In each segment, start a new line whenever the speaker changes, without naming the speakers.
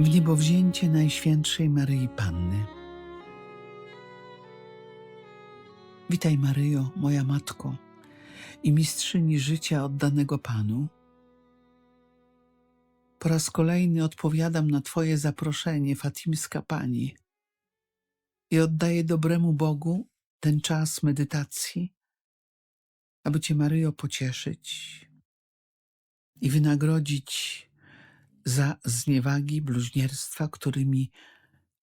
w niebowzięcie Najświętszej Maryi Panny. Witaj Maryjo, moja Matko i mistrzyni życia oddanego Panu. Po raz kolejny odpowiadam na Twoje zaproszenie, Fatimska Pani, i oddaję dobremu Bogu ten czas medytacji, aby Cię, Maryjo, pocieszyć i wynagrodzić za zniewagi, bluźnierstwa, którymi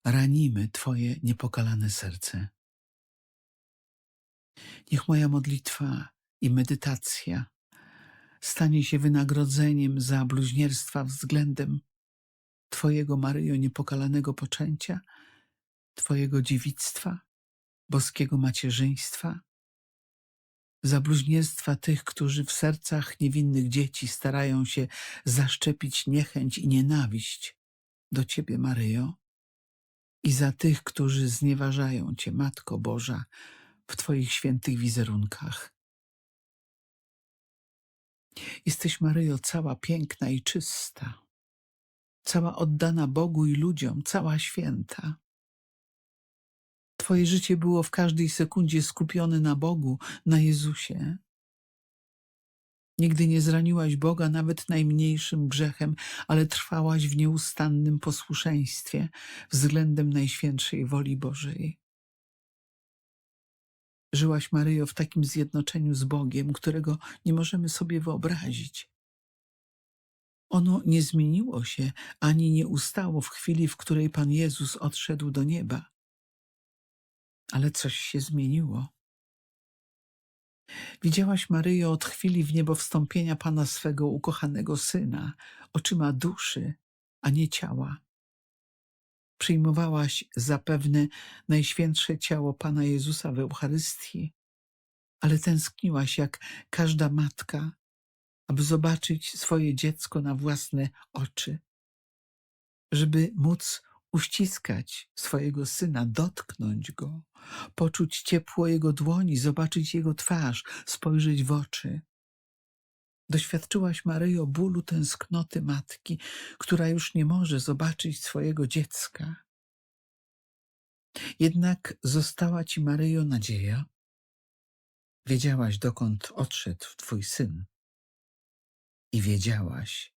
ranimy Twoje niepokalane serce. Niech moja modlitwa i medytacja stanie się wynagrodzeniem za bluźnierstwa względem Twojego, Maryjo, niepokalanego poczęcia, Twojego dziewictwa, boskiego macierzyństwa, za bluźnierstwa tych, którzy w sercach niewinnych dzieci starają się zaszczepić niechęć i nienawiść do Ciebie, Maryjo, i za tych, którzy znieważają Cię, Matko Boża, w Twoich świętych wizerunkach. Jesteś, Maryjo, cała piękna i czysta, cała oddana Bogu i ludziom, cała święta. Twoje życie było w każdej sekundzie skupione na Bogu, na Jezusie. Nigdy nie zraniłaś Boga nawet najmniejszym grzechem, ale trwałaś w nieustannym posłuszeństwie względem Najświętszej woli Bożej. Żyłaś, Maryjo, w takim zjednoczeniu z Bogiem, którego nie możemy sobie wyobrazić. Ono nie zmieniło się ani nie ustało w chwili, w której Pan Jezus odszedł do nieba. Ale coś się zmieniło. Widziałaś, Maryjo, od chwili w niebo wstąpienia Pana swego ukochanego Syna, oczyma duszy, a nie ciała. Przyjmowałaś zapewne najświętsze ciało Pana Jezusa w Eucharystii, ale tęskniłaś jak każda matka, aby zobaczyć swoje dziecko na własne oczy, żeby móc uściskać swojego syna, dotknąć go, poczuć ciepło jego dłoni, zobaczyć jego twarz, spojrzeć w oczy. Doświadczyłaś, Maryjo, bólu tęsknoty matki, która już nie może zobaczyć swojego dziecka. Jednak została ci, Maryjo, nadzieja. Wiedziałaś, dokąd odszedł twój syn. I wiedziałaś,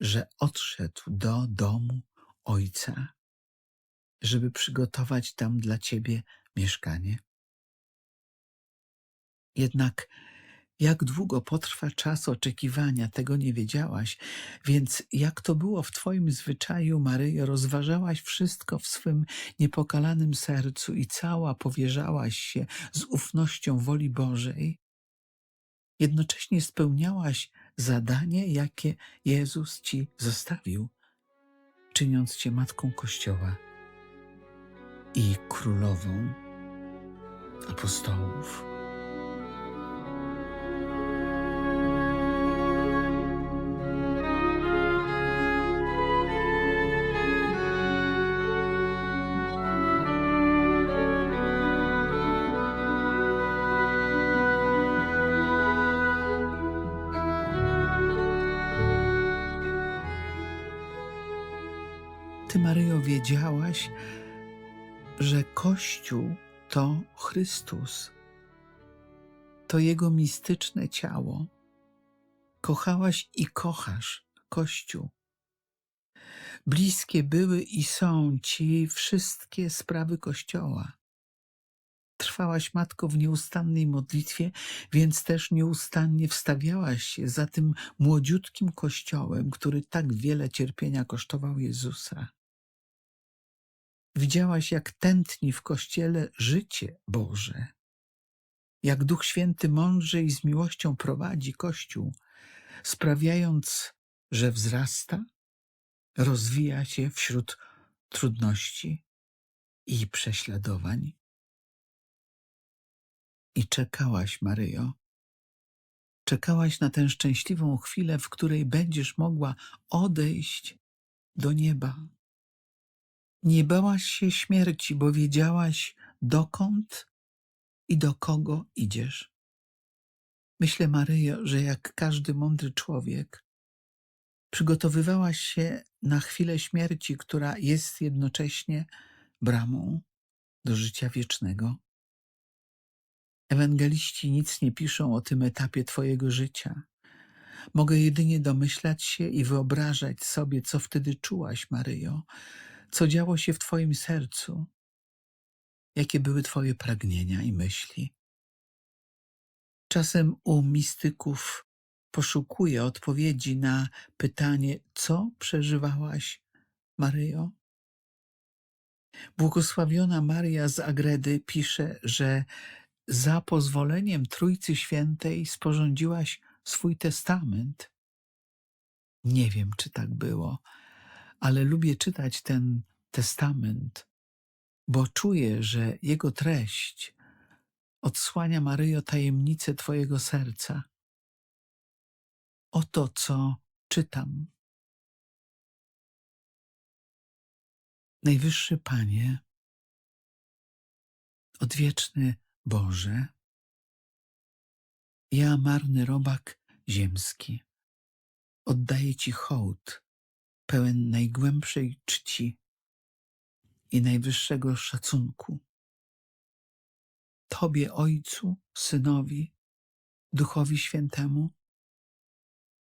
że odszedł do domu ojca, żeby przygotować tam dla ciebie mieszkanie. Jednak jak długo potrwa czas oczekiwania, tego nie wiedziałaś, więc jak to było w Twoim zwyczaju, Maryjo, rozważałaś wszystko w swym niepokalanym sercu i cała powierzałaś się z ufnością woli Bożej. Jednocześnie spełniałaś zadanie, jakie Jezus Ci zostawił, czyniąc Cię Matką Kościoła i Królową apostołów. Maryjo, wiedziałaś, że Kościół to Chrystus, to Jego mistyczne ciało. Kochałaś i kochasz Kościół. Bliskie były i są Ci wszystkie sprawy Kościoła. Trwałaś, Matko, w nieustannej modlitwie, więc też nieustannie wstawiałaś się za tym młodziutkim Kościołem, który tak wiele cierpienia kosztował Jezusa. Widziałaś, jak tętni w Kościele życie Boże, jak Duch Święty mądrze i z miłością prowadzi Kościół, sprawiając, że wzrasta, rozwija się wśród trudności i prześladowań. I czekałaś, Maryjo. Czekałaś na tę szczęśliwą chwilę, w której będziesz mogła odejść do nieba. Nie bałaś się śmierci, bo wiedziałaś, dokąd i do kogo idziesz. Myślę, Maryjo, że jak każdy mądry człowiek, Przygotowywałaś się na chwilę śmierci, która jest jednocześnie bramą do życia wiecznego. Ewangeliści nic nie piszą o tym etapie Twojego życia. Mogę jedynie domyślać się i wyobrażać sobie, co wtedy czułaś, Maryjo, co działo się w Twoim sercu, jakie były Twoje pragnienia i myśli. Czasem u mistyków poszukuję odpowiedzi na pytanie, co przeżywałaś, Maryjo? Błogosławiona Maria z Agredy pisze, że za pozwoleniem Trójcy Świętej sporządziłaś swój testament. Nie wiem, czy tak było, ale lubię czytać ten testament, bo czuję, że jego treść odsłania Maryjo tajemnicę Twojego serca. Oto co czytam. Najwyższy Panie, odwieczny Boże, ja marny robak ziemski, oddaję Ci hołd pełen najgłębszej czci i najwyższego szacunku. Tobie, Ojcu, Synowi, Duchowi Świętemu,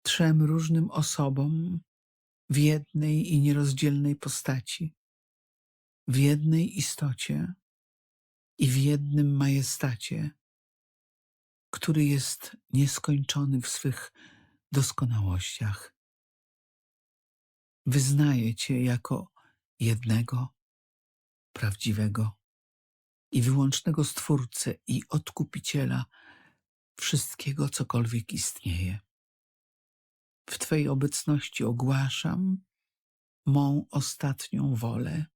trzem różnym osobom w jednej i nierozdzielnej postaci, w jednej istocie i w jednym majestacie, który jest nieskończony w swych doskonałościach. Wyznaję Cię jako jednego, prawdziwego i wyłącznego Stwórcę i Odkupiciela wszystkiego, cokolwiek istnieje. W Twej obecności ogłaszam mą ostatnią wolę.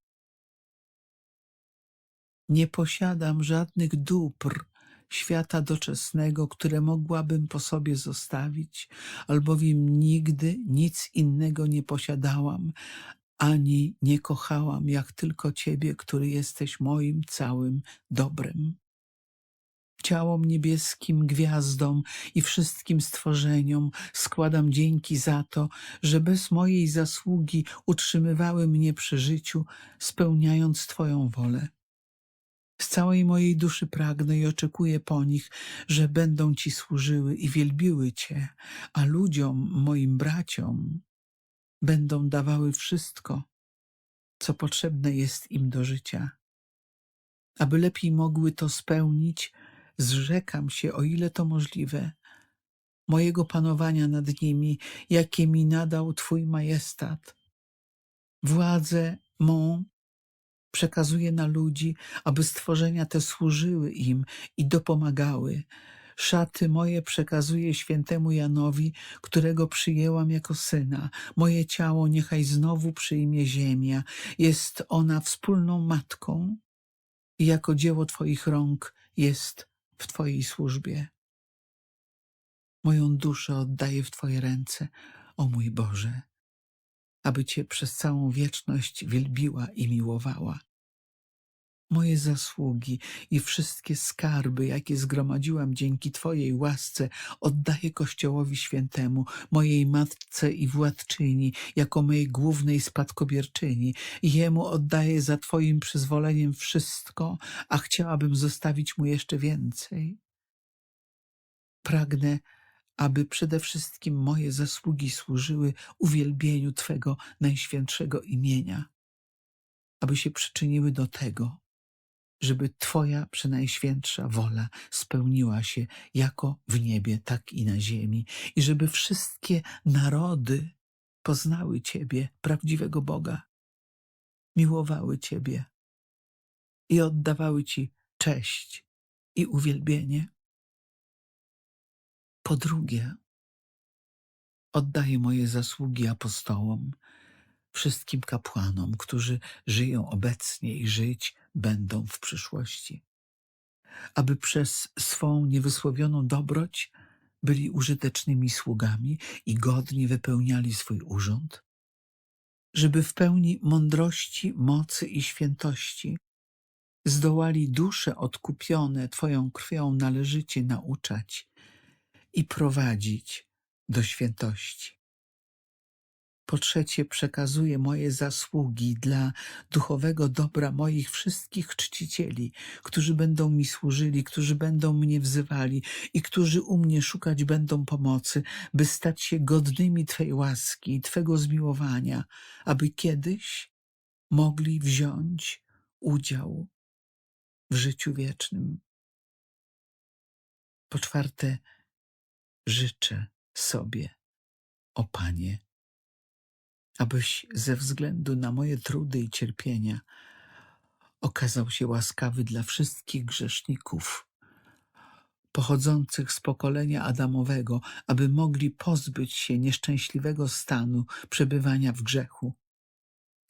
Nie posiadam żadnych dóbr świata doczesnego, które mogłabym po sobie zostawić, albowiem nigdy nic innego nie posiadałam, ani nie kochałam, jak tylko Ciebie, który jesteś moim całym dobrem. Ciałom niebieskim, gwiazdom i wszystkim stworzeniom składam dzięki za to, że bez mojej zasługi utrzymywały mnie przy życiu, spełniając Twoją wolę. Z całej mojej duszy pragnę i oczekuję po nich, że będą Ci służyły i wielbiły Cię, a ludziom, moim braciom, będą dawały wszystko, co potrzebne jest im do życia. Aby lepiej mogły to spełnić, zrzekam się, o ile to możliwe, mojego panowania nad nimi, jakie mi nadał Twój majestat. Władzę mą przekazuję na ludzi, aby stworzenia te służyły im i dopomagały. Szaty moje przekazuję świętemu Janowi, którego przyjęłam jako syna. Moje ciało niechaj znowu przyjmie ziemia. Jest ona wspólną matką i jako dzieło Twoich rąk jest w Twojej służbie. Moją duszę oddaję w Twoje ręce, o mój Boże, aby Cię przez całą wieczność wielbiła i miłowała. Moje zasługi i wszystkie skarby, jakie zgromadziłam dzięki Twojej łasce, oddaję Kościołowi Świętemu, mojej matce i władczyni, jako mojej głównej spadkobierczyni. Jemu oddaję za Twoim przyzwoleniem wszystko, a chciałabym zostawić mu jeszcze więcej. Pragnę, aby przede wszystkim moje zasługi służyły uwielbieniu Twego najświętszego imienia, aby się przyczyniły do tego, żeby Twoja przenajświętsza wola spełniła się jako w niebie, tak i na ziemi, i żeby wszystkie narody poznały Ciebie, prawdziwego Boga, miłowały Ciebie i oddawały Ci cześć i uwielbienie. Po drugie, oddaję moje zasługi apostołom, wszystkim kapłanom, którzy żyją obecnie i żyć będą w przyszłości. Aby przez swą niewysłowioną dobroć byli użytecznymi sługami i godnie wypełniali swój urząd, żeby w pełni mądrości, mocy i świętości zdołali dusze odkupione Twoją krwią należycie nauczać i prowadzić do świętości. Po trzecie, przekazuję moje zasługi dla duchowego dobra moich wszystkich czcicieli, którzy będą mi służyli, którzy będą mnie wzywali i którzy u mnie szukać będą pomocy, by stać się godnymi Twej łaski i Twego zmiłowania, aby kiedyś mogli wziąć udział w życiu wiecznym. Po czwarte, życzę sobie, o Panie, abyś ze względu na moje trudy i cierpienia okazał się łaskawy dla wszystkich grzeszników pochodzących z pokolenia Adamowego, aby mogli pozbyć się nieszczęśliwego stanu przebywania w grzechu.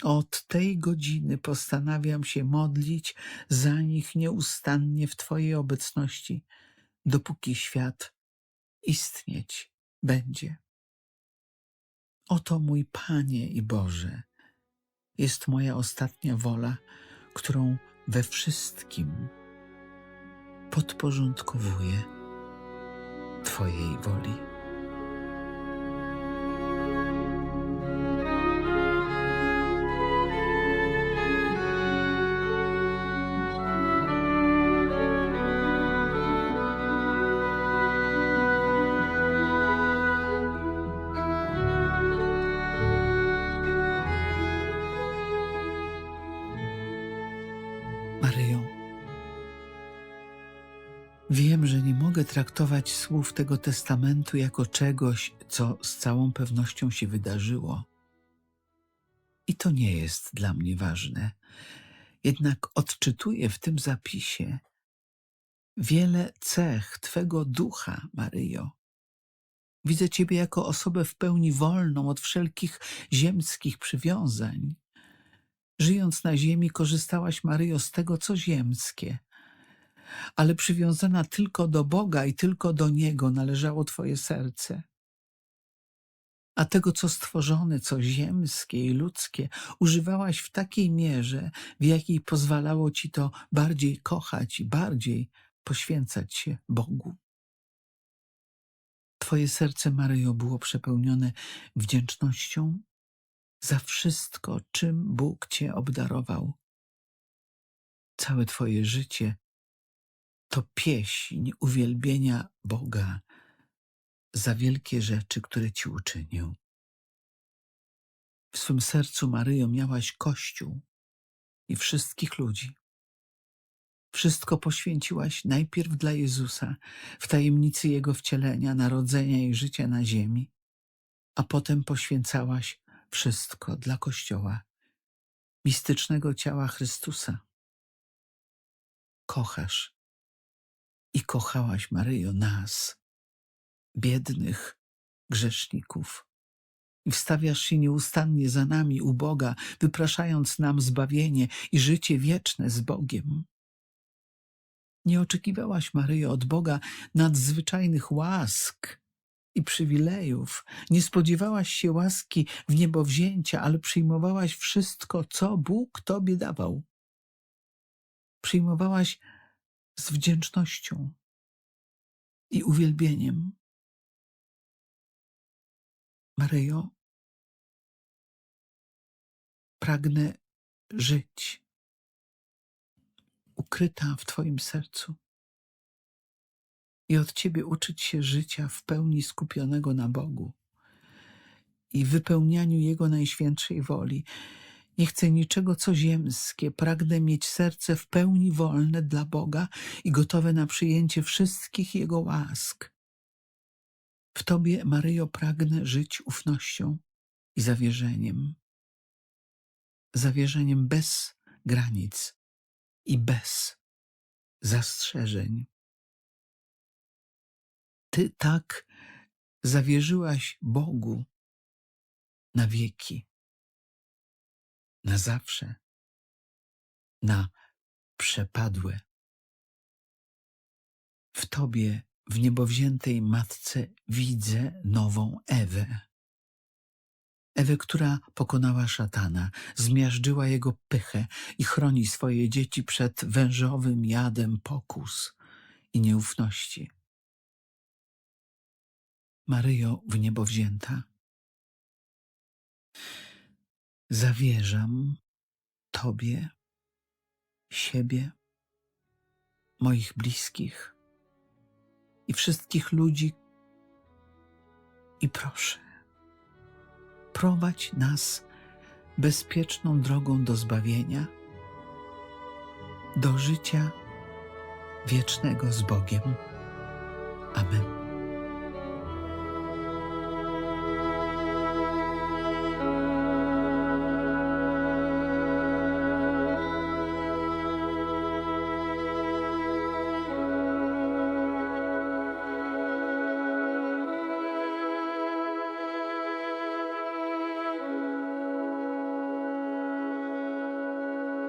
Od tej godziny postanawiam się modlić za nich nieustannie w Twojej obecności, dopóki świat istnieć będzie. Oto mój Panie i Boże, jest moja ostatnia wola, którą we wszystkim podporządkowuję Twojej woli. Mogę traktować słów tego testamentu jako czegoś, co z całą pewnością się wydarzyło. I to nie jest dla mnie ważne. Jednak odczytuję w tym zapisie wiele cech Twego ducha, Maryjo. Widzę Ciebie jako osobę w pełni wolną od wszelkich ziemskich przywiązań. Żyjąc na ziemi, korzystałaś, Maryjo, z tego, co ziemskie, ale przywiązana tylko do Boga i tylko do Niego należało Twoje serce. A tego, co stworzone, co ziemskie i ludzkie, używałaś w takiej mierze, w jakiej pozwalało Ci to bardziej kochać i bardziej poświęcać się Bogu. Twoje serce, Maryjo, było przepełnione wdzięcznością za wszystko, czym Bóg Cię obdarował. Całe Twoje życie to pieśń uwielbienia Boga za wielkie rzeczy, które Ci uczynił. W swym sercu, Maryjo, miałaś Kościół i wszystkich ludzi. Wszystko poświęciłaś najpierw dla Jezusa, w tajemnicy Jego wcielenia, narodzenia i życia na ziemi, a potem poświęcałaś wszystko dla Kościoła, mistycznego ciała Chrystusa. Kochasz i kochałaś, Maryjo, nas, biednych grzeszników. I wstawiasz się nieustannie za nami u Boga, wypraszając nam zbawienie i życie wieczne z Bogiem. Nie oczekiwałaś, Maryjo, od Boga nadzwyczajnych łask i przywilejów. Nie spodziewałaś się łaski w niebowzięcia, ale przyjmowałaś wszystko, co Bóg Tobie dawał. Przyjmowałaś z wdzięcznością i uwielbieniem. Maryjo, pragnę żyć ukryta w Twoim sercu i od Ciebie uczyć się życia w pełni skupionego na Bogu i wypełnianiu Jego najświętszej woli. Nie chcę niczego, co ziemskie, pragnę mieć serce w pełni wolne dla Boga i gotowe na przyjęcie wszystkich Jego łask. W Tobie, Maryjo, pragnę żyć ufnością i zawierzeniem. Zawierzeniem bez granic i bez zastrzeżeń. Ty tak zawierzyłaś Bogu na wieki, na zawsze, na przepadłe. W Tobie, w niebowziętej Matce, widzę nową Ewę. Ewę, która pokonała szatana, zmiażdżyła jego pychę i chroni swoje dzieci przed wężowym jadem pokus i nieufności. Maryjo w niebo wzięta, Zawierzam Tobie, siebie, moich bliskich i wszystkich ludzi. I proszę, prowadź nas bezpieczną drogą do zbawienia, do życia wiecznego z Bogiem. Amen.